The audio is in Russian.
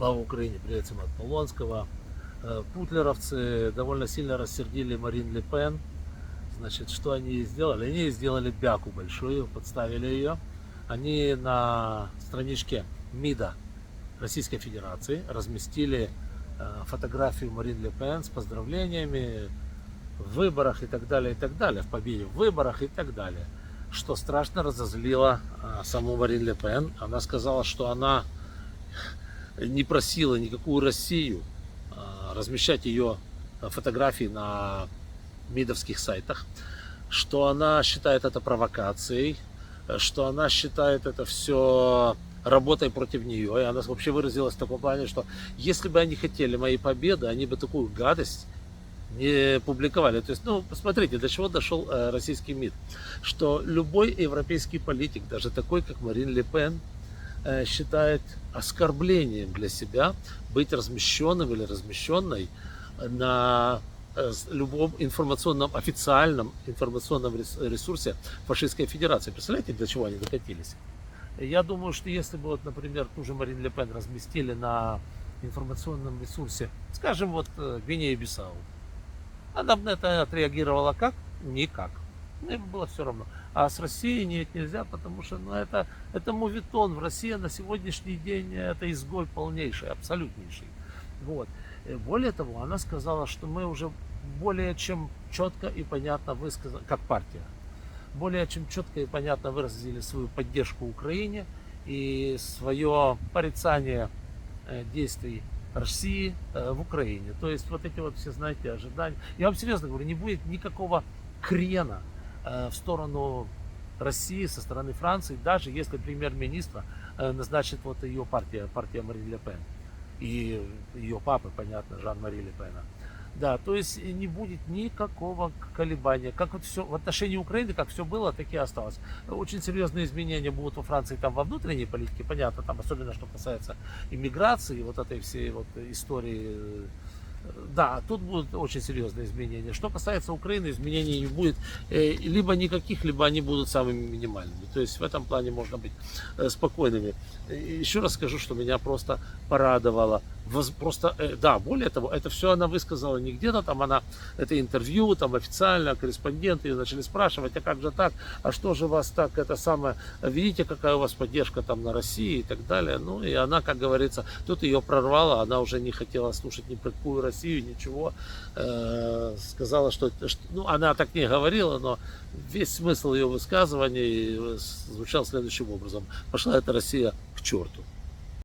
Слава Украине, привет от Полонского. Э, Путлеровцы довольно сильно рассердили Марин Ле Пен. Значит, что они сделали? Они сделали бяку большую, подставили ее. Они на страничке МИДа Российской Федерации разместили э, фотографию Марин Ле Пен с поздравлениями в выборах и так далее, и так далее, в победе в выборах и так далее. Что страшно разозлило э, саму Марин Ле Пен. Она сказала, что она не просила никакую Россию а, размещать ее фотографии на мидовских сайтах, что она считает это провокацией, что она считает это все работой против нее. И она вообще выразилась в таком плане, что если бы они хотели моей победы, они бы такую гадость не публиковали. То есть, ну, посмотрите, до чего дошел э, российский МИД. Что любой европейский политик, даже такой, как Марин Ле Пен, считает оскорблением для себя быть размещенным или размещенной на э, любом информационном, официальном информационном ресурсе фашистской федерации. Представляете, для чего они докатились? Я думаю, что если бы, вот, например, ту же Марин Ле Пен разместили на информационном ресурсе, скажем, вот э, Гвинея Бисау, она бы на это отреагировала как? Никак. Мне было все равно. А с Россией нет, нельзя, потому что ну, это, это мувитон. В России на сегодняшний день это изгой полнейший, абсолютнейший. Вот. Э, более того, она сказала, что мы уже более чем четко и понятно высказали, как партия, более чем четко и понятно выразили свою поддержку Украине и свое порицание э, действий России э, в Украине. То есть вот эти вот все, знаете, ожидания. Я вам серьезно говорю, не будет никакого крена в сторону России со стороны Франции, даже если премьер-министра э, назначит вот ее партия, партия Мари Ле Пен и ее папы, понятно, Жан-Мари Ле Пена. Да, то есть не будет никакого колебания. Как вот все в отношении Украины, как все было, так и осталось. Очень серьезные изменения будут во Франции там во внутренней политике, понятно, там особенно что касается иммиграции, вот этой всей вот истории да, тут будут очень серьезные изменения. Что касается Украины, изменений не будет э, либо никаких, либо они будут самыми минимальными. То есть в этом плане можно быть э, спокойными. Еще раз скажу, что меня просто порадовало. Просто, э, да, более того, это все она высказала не где-то там, она, это интервью, там официально, корреспонденты начали спрашивать, а как же так, а что же вас так, это самое, видите, какая у вас поддержка там на России и так далее. Ну, и она, как говорится, тут ее прорвала, она уже не хотела слушать ни про какую Россию, ничего. Э, сказала, что, что, ну, она так не говорила, но весь смысл ее высказывания звучал следующим образом. Пошла эта Россия к черту.